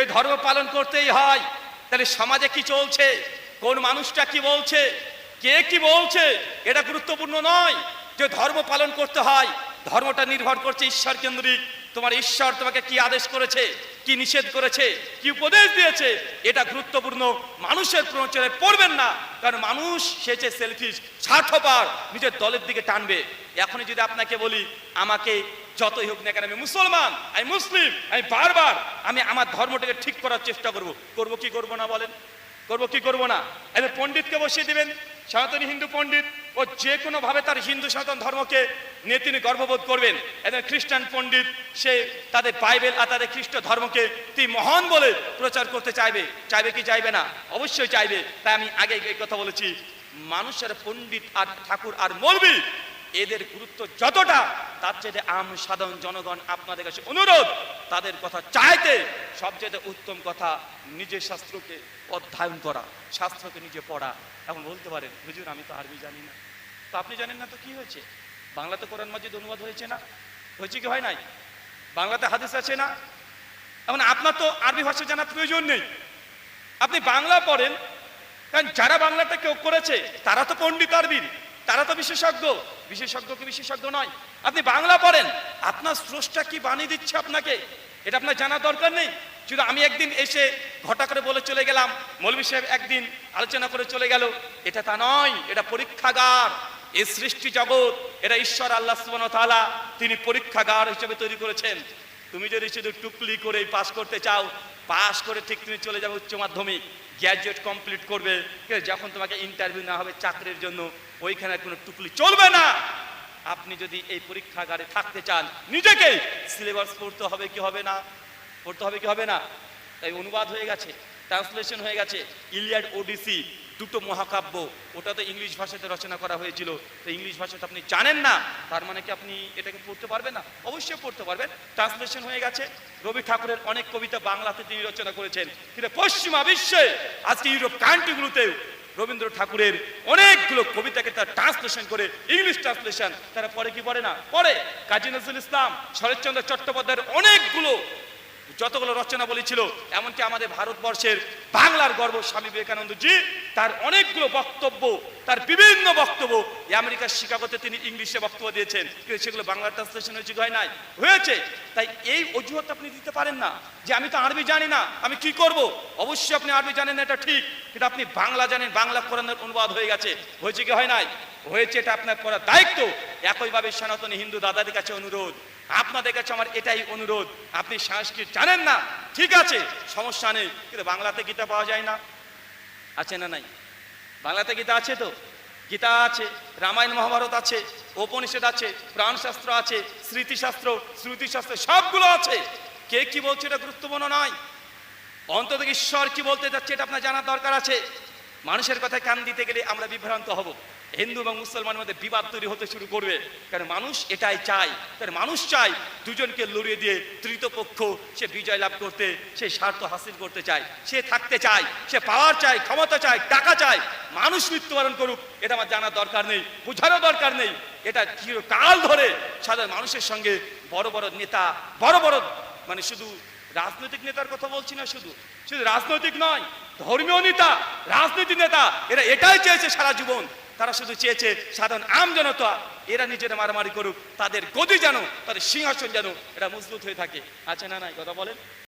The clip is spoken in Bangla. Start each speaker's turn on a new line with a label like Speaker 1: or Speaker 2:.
Speaker 1: যে ধর্ম পালন করতেই হয়, তাহলে সমাজে কি চলছে? কোন মানুষটা কি বলছে? কে কি বলছে? এটা গুরুত্বপূর্ণ নয় যে ধর্ম পালন করতে হয়। ধর্মটা নির্ভর করছে ঈশ্বর কেন্দ্রিক। তোমার ঈশ্বর তোমাকে কি আদেশ করেছে? কি নিষেধ করেছে, কি উপদেশ দিয়েছে, এটা গুরুত্বপূর্ণ। মানুষের প্রচারে পড়বেন না, কারণ মানুষ সে যে সেলফিশ স্বার্থপর নিজের দলের দিকে টানবে। এখনই যদি আপনাকে বলি, আমাকে যতই হোক না কেন, আমি মুসলমান, আমি মুসলিম, আমি বারবার, আমি আমার ধর্মটাকে ঠিক করার চেষ্টা করব। করব কি করব না বলেন? করব কি করব না? এবার পণ্ডিতকে বসিয়ে দিবেন, সনাতনী হিন্দু পণ্ডিত ও যে কোনো ভাবে তার হিন্দু সনাতন ধর্মকে নিয়ে তিনি গর্ববোধ করবেন। এবং খ্রিস্টান পণ্ডিত, সে তাদের বাইবেল আর তাদের খ্রিস্ট ধর্মকে তিনি মহান বলে প্রচার করতে চাইবে। চাইবে কি চাইবে না? অবশ্যই চাইবে। তাই আমি আগে এই কথা বলেছি, মানুষের পণ্ডিত আর ঠাকুর আর মৌলবী এদের গুরুত্ব যতটা, তার চেয়ে আম সাধারণ জনগণ আপনাদের কাছে অনুরোধ, তাদের কথা চাইতে সবচেয়ে উত্তম কথা নিজের শাস্ত্রকে অধ্যয়ন করা, শাস্ত্রকে নিজে পড়া। এখন বলতে পারেন, হুজুর, আমি তো আরবি জানি না। তো আপনি জানেন না তো কি হয়েছে? বাংলাতে কোরআন মাজিদ অনুবাদ হয়েছে না? হয়েছে কি হয় নাই? বাংলাতে হাদিস আছে না? এখন আপনার তো আরবি ভাষা জানার প্রয়োজন নেই। আপনি বাংলা পড়েন, কারণ যারা বাংলাটা কেউ করেছে, তারা তো পণ্ডিত আরবির, তারা তো বিশেষজ্ঞ। বিশেষজ্ঞ কি বিশেষজ্ঞ নয়? আপনি বাংলা পড়েন, আপনার স্রষ্টা কি বানিয়ে দিচ্ছে আপনাকে? এটা আপনার জানার দরকার নেই। শুধু আমি একদিন এসে ঘটা করে বলে চলে গেলাম মৌলবী সাহেব একদিন আলোচনা করে চলে গেল, এটা তা নয়, এটা পরীক্ষাগার। এই সৃষ্টি জগৎ, এটা ঈশ্বর আল্লাহ ওয়া তিনি পরীক্ষাগার হিসেবে তৈরি করেছেন। তুমি যদি শুধু টুকলি করে পাশ করতে চাও পাস করে ঠিক তুমি চলে যাবে উচ্চ মাধ্যমিক। গ্র্যাজুয়েট কমপ্লিট করবে। যখন তোমাকে ইন্টারভিউ না হবে চাকরির জন্য, ওইখানে কোনো টুকলি চলবে না। আপনি যদি এই পরীক্ষাগারে থাকতে চান, নিজেকে সিলেবাস পড়তে হবে কি হবে না? পড়তে হবে কি হবে না? তাই অনুবাদ হয়ে গেছে ট্রান্সলেশন হয়ে গেছে, ইলিয়াড ওডিসি দুটো মহাকাব্য, ওটা তো ইংলিশ ভাষাতে রচনা করা হয়েছিল, তো ইংলিশ ভাষাতে আপনি জানেন না, তার মানে কি আপনি এটাকে পড়তে পারবেন না? অবশ্যই পড়তে পারবেন। ট্রান্সলেশন হয়ে গেছে। রবি ঠাকুরের অনেক কবিতা বাংলাতে তিনি রচনা করেছেন। কিন্তু পশ্চিমা বিশ্বে, আজকে ইউরোপ কান্ট্রিগুলোতেও রবীন্দ্র ঠাকুরের অনেকগুলো কবিতাকে তার ট্রান্সলেশন করে ইংলিশ ট্রান্সলেশন তারা পরে কি পড়ে না? পড়ে কাজী নজরুল ইসলাম, শরৎচন্দ্র চট্টোপাধ্যায়ের অনেকগুলো যতগুলো রচনা বলেছিল এমনকি আমাদের ভারতবর্ষের বাংলার গর্ব স্বামী বিবেকানন্দজি, তার অনেকগুলো বক্তব্য, তার বিভিন্ন বক্তব্য আমেরিকার শিকাগোতে তিনি ইংলিশে বক্তব্য দিয়েছেন। কিন্তু সেগুলো বাংলা ট্রান্সলেশন হয়েছে, হয় নাই? হয়েছে। তাই এই অজুহাত আপনি দিতে পারেন না যে আমি তো আরবি জানি না, আমি কি করব? অবশ্যই আপনি আরবি জানেন না, এটা ঠিক। কিন্তু আপনি বাংলা জানেন, বাংলা কোরআনের অনুবাদ হয়ে গেছে। হয়েছে কি, হয় নাই? হয়েছে, এটা আপনার করার দায়িত্ব। একইভাবে সনাতনী হিন্দু দাদাদের কাছে অনুরোধ আপনাদের কাছে আমার এটাই অনুরোধ। আপনি সংস্কৃত জানেন না? ঠিক আছে, সমস্যা নেই। কিন্তু বাংলাতে গীতা পাওয়া যায় না। আছে না নাই? বাংলাতে গীতা আছে তো? গীতা আছে, রামায়ণ মহাভারত আছে, উপনিষদ আছে, প্রাণশাস্ত্র আছে, স্মৃতিশাস্ত্র, শ্রুতিশাস্ত্র, সবগুলো আছে। কে কি বলছে এটা গুরুত্বপূর্ণ নয়। অন্তত ঈশ্বর কি বলতে যাচ্ছে এটা আপনার জানার দরকার আছে। মানুষের কথায় কান দিতে গেলে আমরা বিভ্রান্ত হব। হিন্দু এবং মুসলমানের মধ্যে বিবাদ তৈরি হতে শুরু করবে। কারণ মানুষ এটাই চায়। কারণ মানুষ চায় দুজনকে লড়িয়ে দিয়ে তৃতীয় পক্ষ সে বিজয় লাভ করতে, সে স্বার্থ হাসিল করতে চায়, সে থাকতে চায়, সে পাওয়ার চায়, ক্ষমতা চায়, টাকা চায়। মানুষ মৃত্যুবরণ করুক, এটা আমার জানার দরকার নেই, বোঝারও দরকার নেই। এটা চিরকাল ধরে সাধারণ মানুষের সঙ্গে বড় বড় নেতা, বড় বড় মানে শুধু রাজনৈতিক নেতার কথা বলছি না শুধু শুধু রাজনৈতিক নয়, ধর্মীয় নেতা রাজনৈতিক নেতা, এরা এটাই চেয়েছে সারা জীবন। তারা শুধু চেয়েছে, সাধারণ আম জনতা এরা নিজেরা মারামারি করুক, তাদের গদি যেন, তাদের সিংহাসন যেন এটা মজবুত হয়ে থাকে। আছে না নাই? কথা বলেন।